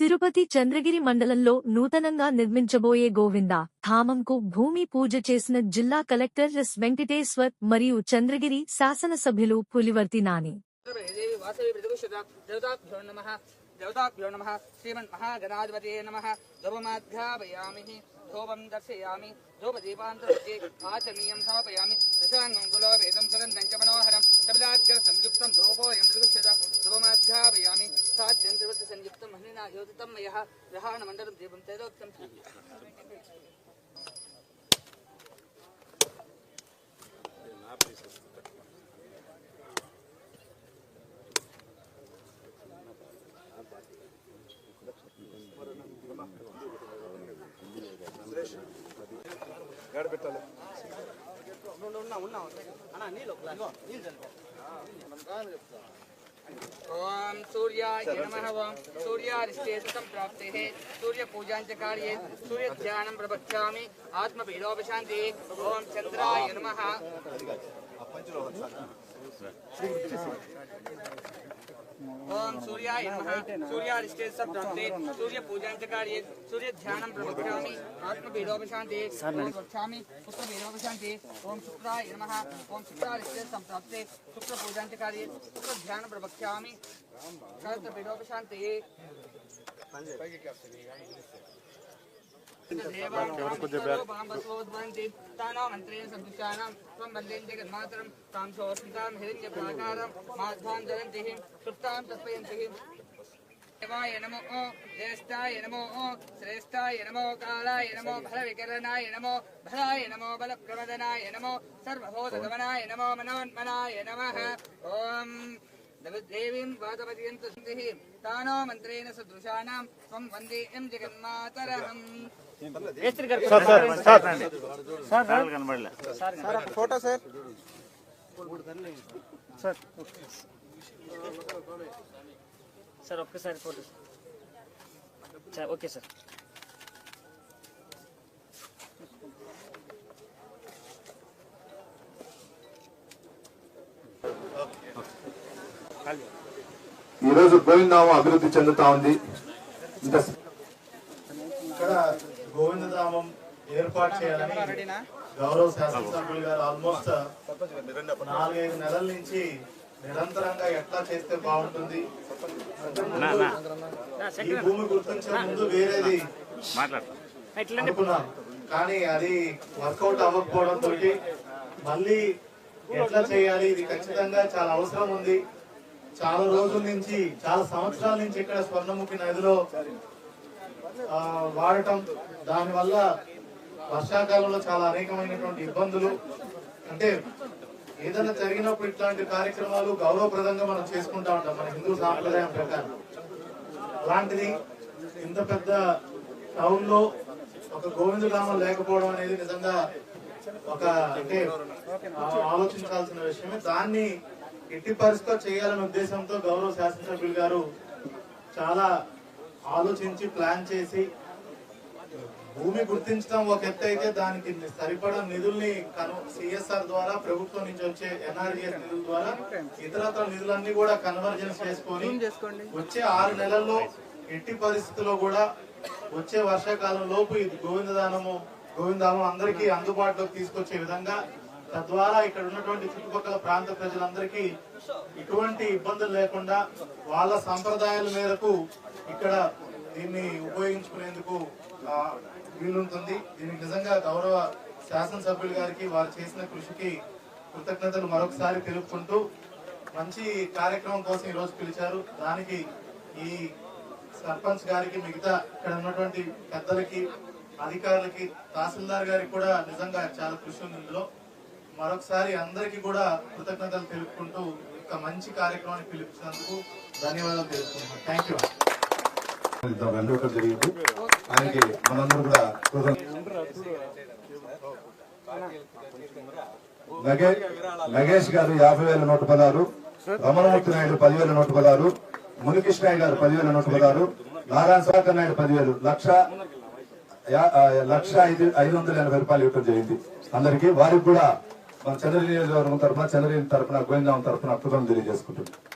తిరుపతి చంద్రగిరి మండలంలో నూతనంగా నిర్మించబోయే గోవింద ధామంకు భూమి పూజ చేసిన జిల్లా కలెక్టర్ ఎస్ వెంకటేశ్వర్ మరియు చంద్రగిరి శాసనసభ్యులు పులివర్తి నాని. దేవతాభ్యో నమ శ్రీమన్ మహాగణాధిపతే నమ ధూపమాధ్యాపయామి ధూపం దర్శయామి ఆచమీయం దశాంగం సుగంధం చ మనోహరం కపిలాద్గర సంయుక్తం ధూపోయం ధూపమాధ్యాపయామి సాధ్యం త్రివృత్తి సంయుక్తం హరినా జ్యోతితం మయ ओम सूर्याय नमः ओम। सूर्यारिष्टेशकं प्राप्तेः सूर्यपूजां च कार्ये सूर्यध्यानं प्रवक्ष्यामि। आत्मभेदोपशान्तिः। ओम चन्द्राय नमः। ओम सूर्याय नमः। सूर्यारिष्टे सब प्राप्ते सूर्य पूजन कार्ये सूर्य ध्यानं प्रवक्ष्यामि आत्मभेदोपशान्ते। ओम वक्ष्यामि पुत्र भेदोपशान्ते ओम शुक्राय नमः। ओम शुक्रारिष्टे सब प्राप्ते। शुक्र पूजन कार्ये शुक्र ध्यान प्रवक्ष्यामि कर्त भेदोपशान्ते మంత్రేణ సంతుష్టానాం త్వం వందేం జగన్మాతరం తాం సోస్మితాం హిరణ్య ప్రాకారం మాధ్వాం జలంతి సుప్తాం తస్మయంతి దేవాయ నమో జ్యేష్ఠాయ నమో శ్రేష్ఠాయ నమో కాళాయ నమో బల వికరణాయ నమో तानो मंत्रेण सदृशाणां त्वं वंदे एँ जगन्मातरहम्। Sir sir sir sir sir कनबडला sir photo sir sir sir आपके सारे फ़ोटो अच्छा ओके। सर ओके खाली ఈరోజు గోవిందనామం అభివృద్ధి చెందుతా ఉంది. ఇక్కడ గోవిందధామం ఏర్పాటు చేయాలని గౌరవ శాసనసభ్యులు గారు ఆల్మోస్ట్ నాలుగైదు నెలల నుంచి నిరంతరంగా ఎట్లా చేస్తే బాగుంటుంది? ఈ భూమి గుర్తించే ముందు వేరేది అనుకున్నాం. కానీ అది వర్కౌట్ అవ్వకపోవడం తోటి మళ్ళీ ఎట్లా చేయాలి? ఇది ఖచ్చితంగా చాలా అవసరం ఉంది. చాలా రోజుల నుంచి చాలా సంవత్సరాల నుంచి ఇక్కడ స్వర్ణముఖి నదిలో వాడటం. దానివల్ల వర్షాకాలంలో చాలా అనేకమైనటువంటి ఇబ్బందులు. అంటే ఏదైనా జరిగినప్పుడు ఇట్లాంటి కార్యక్రమాలు గౌరవప్రదంగా మనం చేసుకుంటా ఉంటాం మన హిందూ సాంప్రదాయం ప్రకారం. అలాంటిది ఇంత పెద్ద టౌన్లో ఒక గోవిందరామం లేకపోవడం అనేది నిజంగా ఒక అంటే ఆలోచించాల్సిన విషయమే. దాన్ని ఎట్టి పరిస్థితిలో చేయాలనే ఉద్దేశంతో గౌరవ శాసనసభ్యులు గారు చాలా ఆలోచించి ప్లాన్ చేసి భూమి గుర్తించడం ఒక ఎత్తు అయితే దానికి సరిపడా నిధుల్ని సిఎస్ఆర్ ద్వారా ప్రభుత్వం నుంచి వచ్చే ఎన్ఆర్జీఎస్ నిధుల ద్వారా ఇతరత్ర నిధులన్నీ కూడా కన్వర్జెన్స్ చేసుకొని వచ్చే ఆరు నెలల్లో ఎట్టి పరిస్థితుల్లో కూడా వచ్చే వర్షాకాలం లోపు ఇది గోవిందదానము గోవిందామం అందరికీ అందుబాటులోకి తీసుకొచ్చే విధంగా తద్వారా ఇక్కడ ఉన్నటువంటి చుట్టుపక్కల ప్రాంత ప్రజలందరికీ ఎటువంటి ఇబ్బందులు లేకుండా వాళ్ళ సంప్రదాయాల మేరకు ఇక్కడ దీన్ని ఉపయోగించుకునేందుకు వీలుంటుంది. దీనికి నిజంగా గౌరవ శాసనసభ్యులు గారికి వారు చేసిన కృషికి కృతజ్ఞతలు మరొకసారి తెలుపుకుంటూ మంచి కార్యక్రమం కోసం ఈరోజు రోజు పిలిచారు. దానికి ఈ సర్పంచ్ గారికి మిగతా ఇక్కడ ఉన్నటువంటి పెద్దలకి అధికారులకి తహసీల్దార్ గారికి కూడా నిజంగా చాలా కృషి ఉంది ఇందులో. మరొకసారి అందరికీ కూడా కృతజ్ఞతలు తెలుపుకుంటూ ఒక మంచి కార్యక్రమాన్ని పిలిపించినందుకు ధన్యవాదాలు తెలుపుకుంటున్నాను. థ్యాంక్ యూ వెళ్ళడం జరిగింది ఆయనకి మనందరూ కూడా నగేష్ గారు యాభై వేల నూట పదహారు రమణమూర్తి నాయుడు పదివేల నూట పదహారు మునికృష్ణయ్య గారు పదివేల నూట పదహారు నారాయణ సాగర్ నాయుడు పదివేలు లక్ష లక్ష ఐదు ఐదు వందల ఎనభై రూపాయలు ఇవ్వడం జరిగింది. అందరికీ వారికి కూడా మా చంద్రగిరి గారు తరఫున చంద్రగిరి తరఫున గోవిందం తరఫున కృతజ్ఞతలు తెలియజేసుకుంటున్నాను